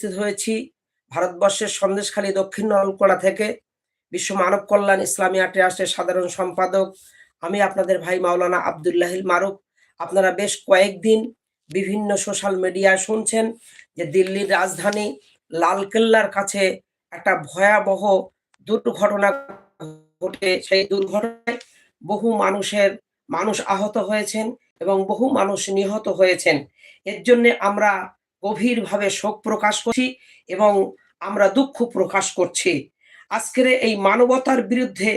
উপস্থিত হয়েছি। ভারতবর্ষের সন্দেশখালী দক্ষিণ নলকোড়া থেকে বিশ্ব মানব কল্যাণ ইসলামী ট্রাস্টের সাধারণ সম্পাদক আমি আপনাদের ভাই মাওলানা আবদুল্লাহিল মারুফ। আপনারা বেশ কয়েকদিন বিভিন্ন সোশ্যাল মিডিয়ায় শুনছেন যে দিল্লির রাজধানী লালকেল্লার কাছে একটা ভয়াবহ দুর্ঘটনা ঘটে। সেই দুর্ঘটনায় বহু মানুষের, মানুষ আহত হয়েছেন এবং বহু মানুষ নিহত হয়েছেন। এর জন্য আমরা গভীরভাবে শোক প্রকাশ করছি এবং আমরা দুঃখ প্রকাশ করছি। আজকের এই মানবতার বিরুদ্ধে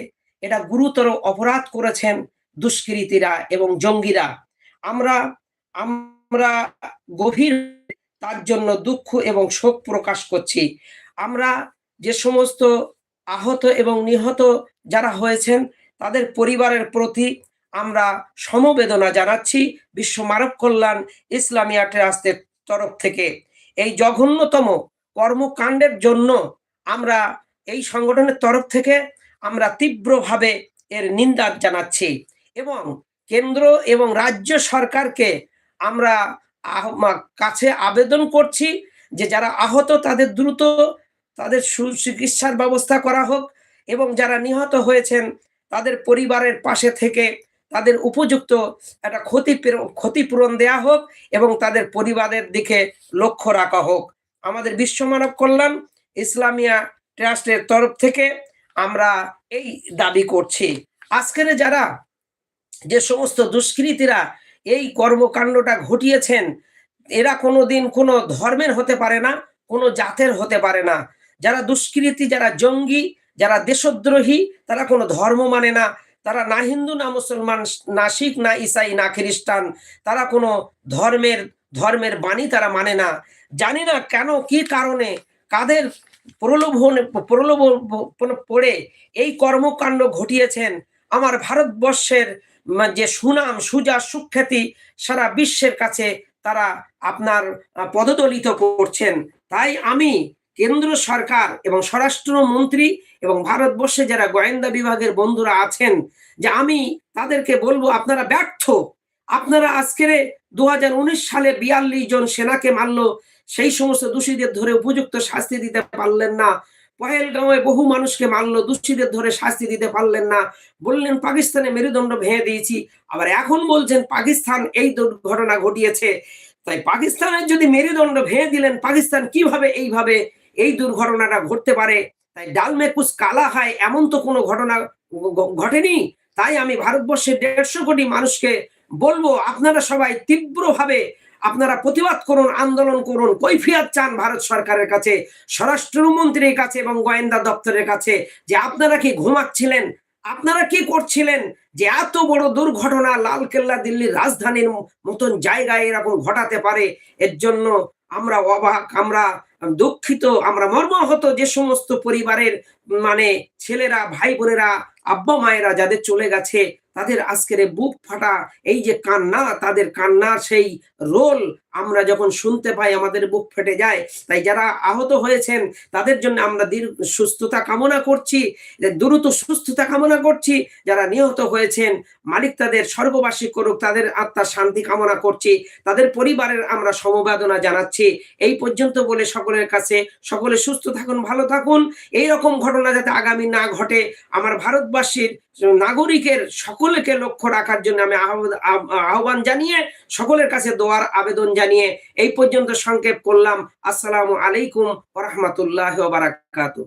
এটা গুরুতর অপরাধ করেছেন দুষ্কৃতীরা এবং জঙ্গিরা। আমরা আমরা গভীর তার জন্য দুঃখ এবং শোক প্রকাশ করছি। আমরা যে সমস্ত আহত এবং নিহত যারা হয়েছেন, তাদের পরিবারের প্রতি আমরা সমবেদনা জানাচ্ছি। বিশ্ব মানব কল্যাণ ইসলামিয়া ট্রাস্টের তরফ থেকে এই জঘন্যতম কর্মকাণ্ডের জন্য আমরা এই সংগঠনের তরফ থেকে আমরা তীব্রভাবে এর নিন্দা জানাচ্ছি এবং কেন্দ্র এবং রাজ্য সরকারকে আমরা কাছে আবেদন করছি যে যারা আহত তাদের দ্রুত তাদের সুচিকিৎসার ব্যবস্থা করা হোক এবং যারা নিহত হয়েছেন তাদের পরিবারের পাশে থেকে তাদের উপযুক্ত একটা ক্ষতি ক্ষতিপূরণ দেয়া হোক এবং তাদের পরিবারের দিকে লক্ষ্য রাখা হোক। আমাদের বিশ্ব মানব কল্যাণ ইসলামিয়া ট্রাস্টের তরফ থেকে আমরা এই দাবি করছি। আজকের যারা যে সমস্ত দুষ্কৃতীরা এই কর্মকাণ্ডটা ঘটিয়েছেন, এরা কোনো দিন কোনো ধর্মের হতে পারে না, কোনো জাতের হতে পারে না। যারা দুষ্কৃতী, যারা জঙ্গি, যারা দেশদ্রোহী, তারা কোনো ধর্ম মানে না। তারা না হিন্দু, না মুসলমান, না শিখ, না ইসাই, না খ্রিস্টান, তারা কোনো ধর্মের ধর্মের বাণী তারা মানে না। জানি না কেন, কি কারণে, কাদের প্রলোভন প্রলোভন পড়ে এই কর্মকাণ্ড ঘটিয়েছেন। আমার ভারতবর্ষের যে সুনাম, সুজা, সুখ্যাতি সারা বিশ্বের কাছে তারা আপনার পদদলিত করছেন। তাই আমি কেন্দ্র সরকার এবং স্বরাষ্ট্রমন্ত্রী এবং ভারতবর্ষে যারা গোয়েন্দা বিভাগের বন্ধুরা আছেন, যে আমি তাদেরকে বলব, আপনারা ব্যর্থ। আপনারা আজকের দু সালে বিয়াল্লিশ জন সেনাকে মারল, সেই সমস্ত দোষীদের ধরে উপযুক্ত শাস্তি দিতে পারলেন না। পহেলগাঁওয়ে বহু মানুষকে মারলো, দোষীদের ধরে শাস্তি দিতে পারলেন না। বললেন, পাকিস্তানে মেরুদণ্ড ভেঙে দিয়েছি। আবার এখন বলছেন, পাকিস্তান এই দুর্ঘটনা ঘটিয়েছে। তাই পাকিস্তানের যদি মেরুদণ্ড ভেঙে দিলেন, পাকিস্তান কীভাবে এইভাবে এই দুর্ঘটনাটা ঘটতে পারে? তাই ডালমেকুস কালা হয় এমন তো কোনো ঘটনা ঘটেনি। তাই আমি ভারতবর্ষের দেড়শো কোটি মানুষকে বলব, আপনারা সবাই তীব্রভাবে আপনারা প্রতিবাদ করুন, আন্দোলন করুন, কৈফিয়াত চান ভারত সরকারের কাছে, স্বরাষ্ট্রমন্ত্রীর কাছে এবং গোয়েন্দা দপ্তরের কাছে যে আপনারা কি ঘুমাচ্ছিলেন, আপনারা কি করছিলেন, যে এত বড় দুর্ঘটনা লালকেল্লা দিল্লির রাজধানীর মতন জায়গায় এরকম ঘটাতে পারে, এর জন্য আমরা অবাক, আমরা দুঃখিত, আমরা মর্মাহত যে সমস্ত পরিবারের মানে ছেলেরা ভাই বোনেরা আব্বা মায়েরা যাদের চলে গেছে, তাদের আজকের বুক ফাটা, এই যে কান্না, তাদের কান্নার সেই রোল আমরা যখন শুনতে পাই আমাদের বুক ফেটে যায়, তাই যারা আহত হয়েছেন, তাদের জন্য আমরা সুস্থতা কামনা করছি, দ্রুত সুস্থতা কামনা করছি। যারা নিহত হয়েছেন, মালিক তাদের সর্ববাসী করুক, তাদের আত্মার শান্তি কামনা করছি, তাদের পরিবারের আমরা সমবেদনা জানাচ্ছি। এই পর্যন্ত বলে সকলের কাছে, সকলে সুস্থ থাকুন, ভালো থাকুন। এই রকম ঘটনা যাতে আগামী না ঘটে, আমার ভারতবাসীর নাগরিকের সকলকে লক্ষ্য রাখার জন্য আমি আহ্বান জানিয়ে সকলের কাছে দোয়ার আবেদন জানিয়ে এই পর্যন্ত সংক্ষেপ করলাম। আসসালামু আলাইকুম রহমতুল্লাহ বারাকাতু